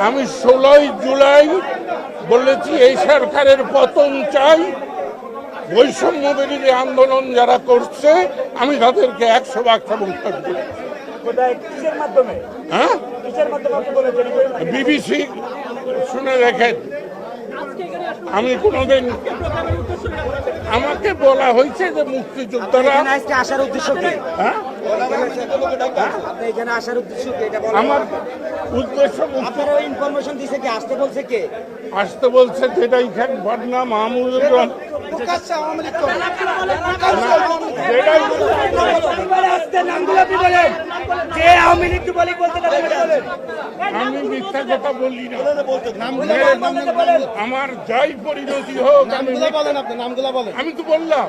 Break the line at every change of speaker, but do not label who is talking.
আমি ষোলোই জুলাই বলেছি এই সরকারের পতন চাই। বৈষম্য বিরোধী আন্দোলন যারা করছে আমি তাদেরকে একশো ভাগ সমর্থন করি
মাধ্যমে?
হ্যাঁ? বিবিসি শুনে রেখেন আমি কোনোদিন আমাকে বলা হয়েছে যে মুক্তিযোদ্ধারা
আসার উদ্দেশ্য কি?
হ্যাঁ? আমার উদ্দেশ্য মুক্তি
আপনারা ইনফরমেশন দিছে কি? আসতে বলছে কে?
আসতে বলছে যেটা এখানে বদনাম মাহমুদুর রহমান। আমি মিথ্যা কথা বলি না। আমার যাই পরিণতি হোক আমি
বলেন আপনি নামগুলা বলেন।
আমি তো বললাম।